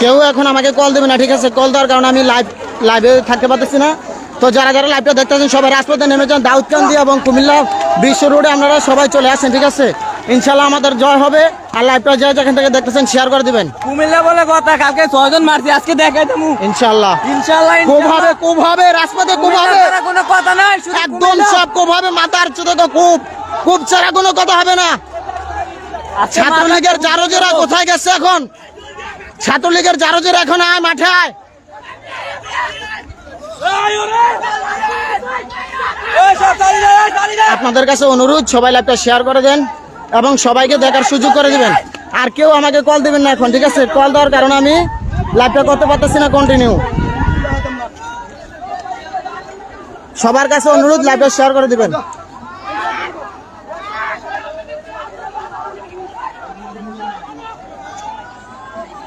কেউ এখন আমাকে কল দেবে না ঠিক আছে? কল দেওয়ার কারণে আমি লাইভ লাইভে থাকতে পারতেছি না। তো যারা যারা লাইভটা দেখতেছেন সবাই রাজপথে নেমে যান দাউদকান্দি এবং কুমিল্লা বিশ্ব রোডে আপনারা সবাই চলে আসেন ঠিক আছে? ইনশাল্লাহ আমাদের জয় হবে। আর লাইভটা যে যেখান থেকে দেখতেছেন শেয়ার করে দিবেন। কুমিল্লা বলে কথা কালকে ছয়জন মারছি আজকে দেখাই দেবো। ইনশাল্লাহ ইনশাল্লাহ খুব হবে খুব হবে রাজপথে খুব হবে কোনো কথা নাই একদম। সব খুব হবে মাথার চুতো তো খুব খুব ছাড়া কোনো কথা হবে না। ছাত্রলীগের জারোজেরা কোথায় গেছে এখন? ছাত্রলীগের জারোজেরা এখন আয় মাঠে। আপনাদের কাছে অনুরোধ, সবাই লাইভটা শেয়ার করে দেন এবং সবাইকে দেখার সুযোগ করে দিবেন। আর কেউ আমাকে কল দিবেন না এখন, ঠিক আছে? কল দেওয়ার কারণে আমি লাইভটা করতে পারতেছি না কন্টিনিউ সবার কাছে অনুরোধ লাইভটা শেয়ার করে দিবেন।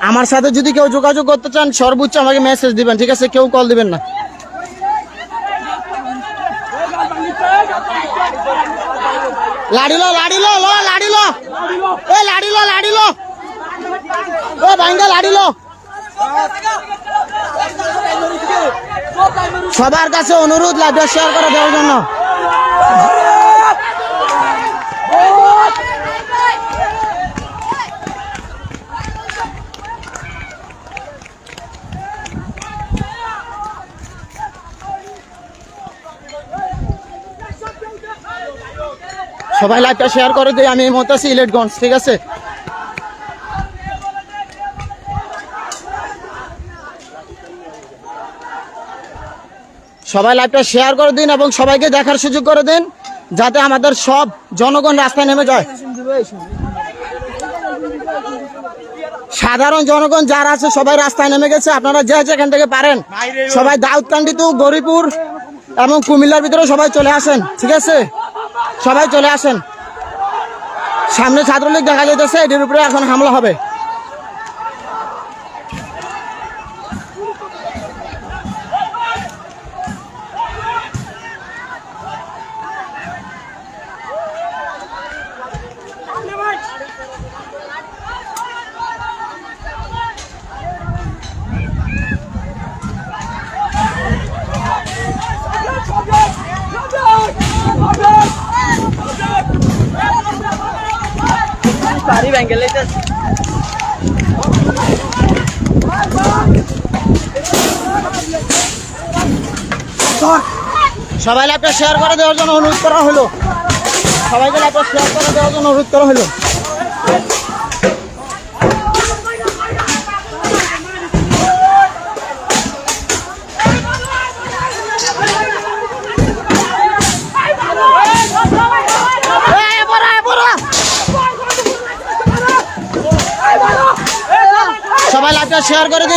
আমার সাথে যদি কেউ যোগাযোগ করতে চান, সর্বোচ্চ আমাকে মেসেজ দিবেন, ঠিক আছে? কেউ কল দিবেন না। লাড়িলো লাড়িলো, লো, লাড়িলো। এ, লাড়িলো লাড়িলো। ও ভাঙ্গা লাড়িলো। সবার কাছে অনুরোধ লাইভটা শেয়ার করে দেওয়ার জন্য। সবাই লাইভটা শেয়ার করে দিই, আমি এই আছি ইলেটগঞ্জ ঠিক আছে? সবাই লাইভটা শেয়ার করে দিন এবং সবাইকে দেখার সুযোগ করে দিন, যাতে আমাদের সব জনগণ রাস্তায় নেমে যায়। সাধারণ জনগণ যারা আছে, সবাই রাস্তায় নেমে গেছে, আপনারা যে যেখান থেকে পারেন, সবাই দাউদকান্দি গরিপুর এবং কুমিল্লার ভিতরে সবাই চলে আসেন, ঠিক আছে? সবাই চলে আসেন। সামনে ছাত্রলীগ দেখা যাইতেছে এটির উপরে এখন হামলা হবে। ভেঙে লেগেছে। সবাই ল্যাপটপ শেয়ার করে দেওয়ার জন্য অনুরোধ করা হলো সবাইকে ল্যাপটপ শেয়ার করে দেওয়ার জন্য অনুরোধ করা হলো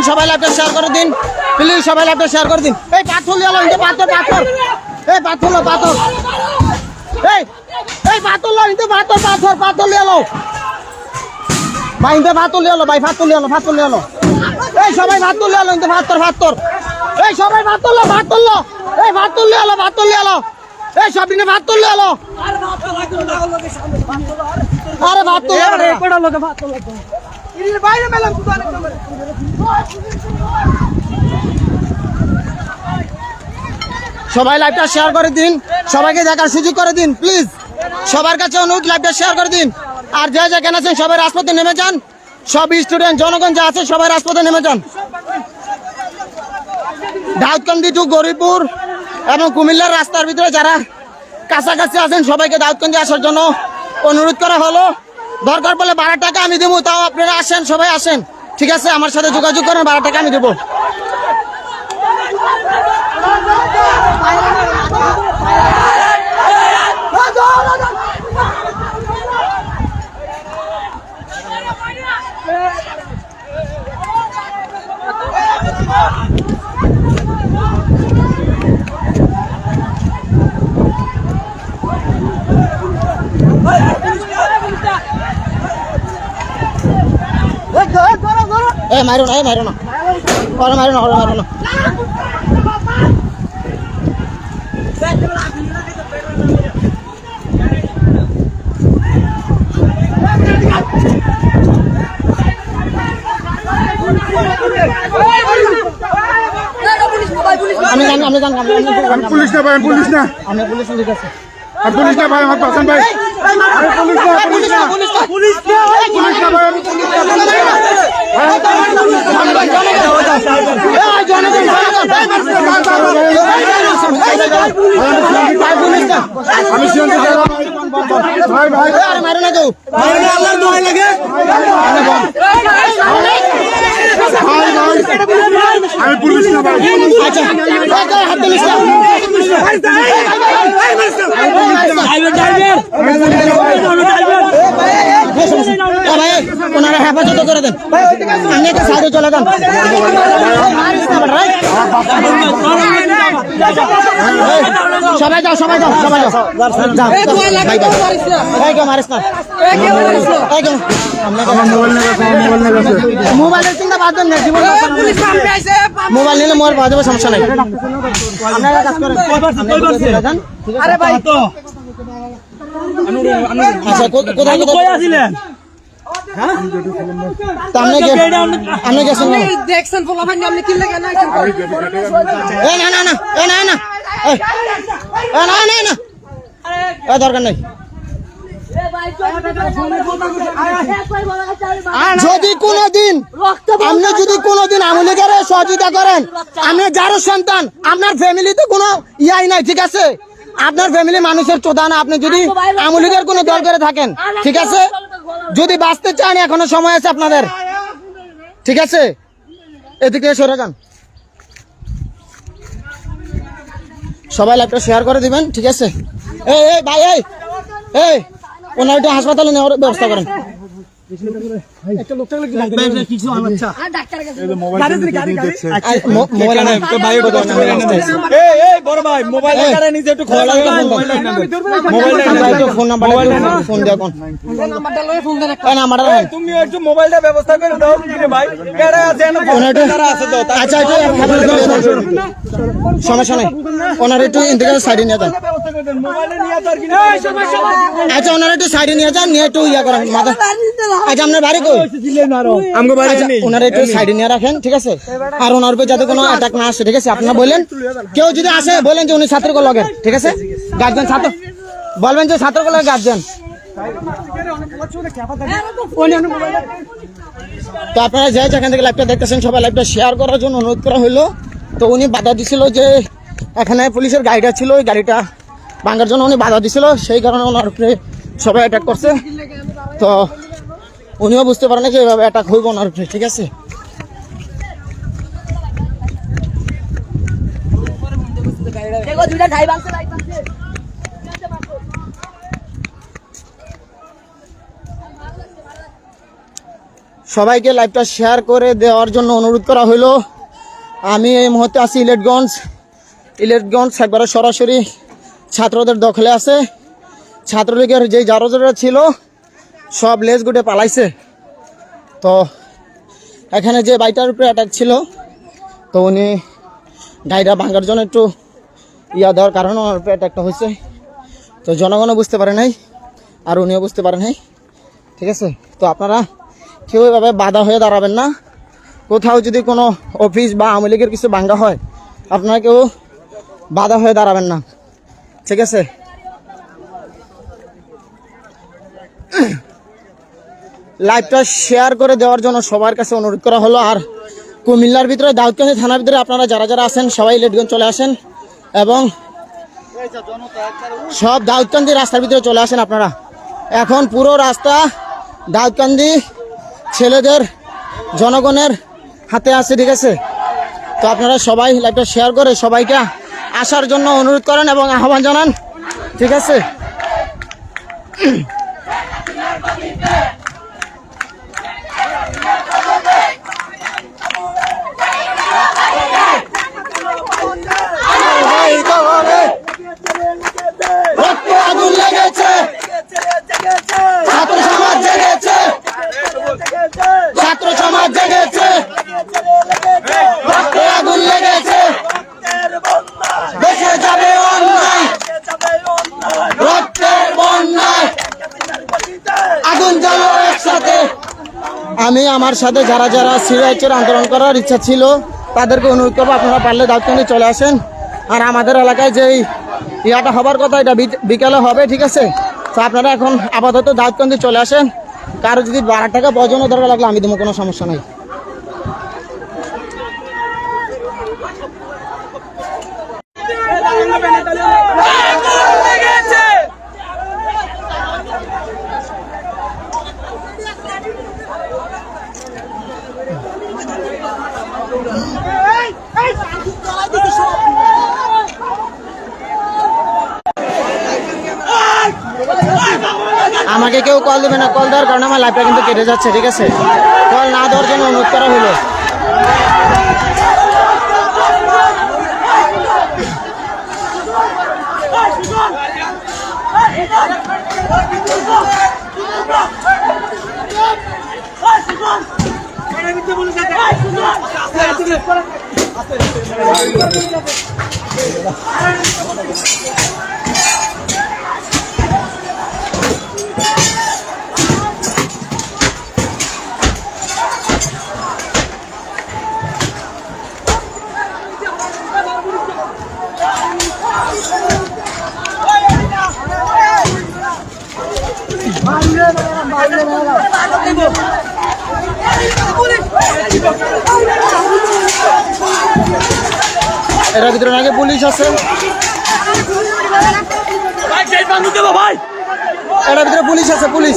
দিন সবাই লাইভটা শেয়ার করে দিন। প্লিজ সবাই লাইভটা শেয়ার করে দিন। এই পাথর লিয়ে এলো পাথর পাথর। এই পাথর লো পাথর। এই এই পাথর লো ইনতে পাথর পাথর পাথর লিয়ে এলো ভাই ইনতে পাথর লিয়ে এলো ভাই পাথর লিয়ে এলো পাথর লিয়ে এলো এই সবাই পাথর লিয়ে এলো ইনতে পাথর পাথর। এই সবাই পাথর লো পাথর লো। এই পাথর লিয়ে এলো পাথর লিয়ে এলো এই সব দিনে পাথর লিয়ে এলো আরে পাথর লিয়ে এলো সবাই লাইভটা শেয়ার করে দিন। সবাইকে দেখার সুযোগ করে দিন প্লিজ সবার কাছে অনুরোধ লাইভটা শেয়ার করে দিন। আর যে যেখানে আছেন, সবাই রাজপথে নেমে যান। সব স্টুডেন্ট জনগণ যা আছে, সবাই রাজপথে নেমে যান। দাউদকান্দি টু গরিপুর এবং কুমিল্লার রাস্তার ভিতরে যারা কাছাকাছি আছেন, সবাইকে দাউদকান্দি আসার জন্য অনুরোধ করা হলো। দরকার পড়লে বারো টাকা আমি দেবো, তাও আপনারা আসেন, সবাই আসেন। ঠিক আছে, আমার সাথে যোগাযোগ করেন, বারো টাকা আমি দেবো। এ মারো না এ মারো না ওরা মারো না ওরা মারো না আমি জানি আমি জানি আমি জানি, আমি জানি। পুলিশ না ভাই আমি পুলিশ না আমি পুলিশ ঠিক আছে আমি পুলিশ না ভাই আমার পাশান ভাই পুলিশ না পুলিশ না পুলিশ না পুলিশ না পুলিশ না ভাই আমি পুলিশ না পুলিশ না এই জনগণ জনগণ আমি সিদ্ধান্ত। ভাই ভাই আরে মারো না কেউ ভাই ভাই আমি পুলিশ না ভাই আচ্ছা তো হাত দিলিস না ও ভাই ওনারা হেফাজত করে দেন। আপনি একটা সাইডে চলে যান। সবাই যাও সবাই যাও সবাই যাও। যাও, কেউ মারিস না। কেউ আমার মোবাইল নিয়ে গেছে আমার মোবাইল মোবাইলের চিন্তা বাদ দেন না জীবন মোবাইল নিলে মোবাইল পাওয়া যাবে সমস্যা নাই। আপনারা কাজ করেন? আরে ভাই। তো আচ্ছা কোথায় কোথায় তা দরকার নাই। যদি কোনোদিন আপনি যদি কোনোদিন আমলিগারে সহযোগিতা করেন আপনি যারও সন্তান আপনার ফ্যামিলিতে কোনো ইয়াই নাই ঠিক আছে? আপনার ফ্যামিলি মানুষের চোদা না আপনি যদি আমলিগের কোনো দরকারে থাকেন ঠিক আছে? যদি বাঁচতে চান, এখনও সময় আছে আপনাদের। ঠিক আছে? এদিকে সরে যান সবাই লাইভটা শেয়ার করে দিবেন, ঠিক আছে? এই এই, ভাই, এই এই, ওনার একটু হাসপাতালে নেওয়ার ব্যবস্থা করেন। মোবাইলটা ব্যবস্থা করে দাও ভাই? আচ্ছা। সমস্যা নেই। ওনার একটু ইন্টিগ্রেল সাইডে নিয়ে যান। ব্যবস্থা করে দেন মোবাইলে নিয়ে তো আর কি না? আচ্ছা ওনার একটু সাইডে নিয়ে যান নিয়ে একটু ইয়া করেন মাথা আচ্ছা আপনার বাড়ি কই? আমগো বাড়ি আচ্ছা, ওনারা একটু সাইডে নিয়ে রাখেন ঠিক আছে? আর ওনার উপর যাতে কোনো অ্যাটাক না আসে ঠিক আছে? আপনারা বললেন কেউ যদি আসে বলেন যে উনি ছাত্রকে লগের ঠিক আছে? গার্জেন ছাত্র। বলবেন যে ছাত্রকে লগের গার্জেন তো আপনারা যে যেখান থেকে লাইভটা দেখতেছেন সবাই লাইভটা শেয়ার করার জন্য অনুরোধ করা হলো তো উনি বাধা দিছিল যে এখানে পুলিশের গাড়িটা ছিল ওই গাড়িটা ভাঙার জন্য উনি বাধা দিছিল। সেই কারণে ওনার উপরে সবাই অ্যাটাক করছে। তো উনিও বুঝতে পারেন যে এভাবে অ্যাটাক হইব ওনার উপরে ঠিক আছে? সবাইকে লাইভটা শেয়ার করে দেওয়ার জন্য অনুরোধ করা হলো আমি এই মুহূর্তে আছি ইলেটগঞ্জ। ইলেটগঞ্জ একবারে সরাসরি ছাত্রদের দখলে আছে। ছাত্রলীগের যে জারোজরা ছিল সব লেজ গুটে পালাইছে। তো এখানে যে বাইটার উপরে অ্যাটাক ছিল, তো উনি গাড়িটা ভাঙার জন্য একটু ইয়া দেওয়ার কারণে ওনার উপরে অ্যাটাকটা হয়েছে তো জনগণও বুঝতে পারে নাই, আর উনিও বুঝতে পারে নাই। ঠিক আছে? তো আপনারা কেউ এভাবে বাধা হয়ে দাঁড়াবেন না। কোথাও যদি কোনো অফিস বা আওয়ামী লীগের কিছু ভাঙ্গা হয়, আপনারা কেউ বাধা হয়ে দাঁড়াবেন না। ঠিক আছে? লাইভটা শেয়ার করে দেওয়ার জন্য সবার কাছে অনুরোধ করা হলো। আর কুমিল্লার ভিতরে, দাউদকান্দি থানার ভিতরে আপনারা যারা যারা আছেন, সবাই লেটগঞ্জ চলে আসেন। এবং সব দাউদকান্দি রাস্তার ভিতরে চলে আসেন আপনারা। এখন পুরো রাস্তা দাউদকান্দি ছেলেদের, জনগণের হাতে আছে, ঠিক আছে? তো আপনারা সবাই লাইভটা শেয়ার করে সবাইকে আসার জন্য অনুরোধ করেন এবং আহ্বান জানান, ঠিক আছে? জেগেছে। ছাত্র সমাজ জেগেছে। আগুন লেগেছে। আগুন জ্বালো আমার সাথে যারা যারা সিরাইচের আন্দোলন করার ইচ্ছা ছিল, তাদেরকে অনুরোধ করব, আপনারা পারলে দাউদকান্দি চলে আসেন। আর আমাদের এলাকায় যেই ইয়াটা হবার কথা এটা বিকালে হবে ঠিক আছে তো আপনারা এখন আপাতত দাউদকান্দি চলে আসেন কারও যদি বারো টাকা বজনও দরকার লাগলে আমি দেবো কোনো সমস্যা নাই আমাকে কেউ কল দেবে না কল দেওয়ার কারণে আমার লাইফটা কিন্তু কেটে যাচ্ছে ঠিক আছে কল না দেওয়ার জন্য অনুরোধ করা হলো এর ভিতরে নাকি পুলিশ আছে। এটার ভিতরে পুলিশ আছে পুলিশ।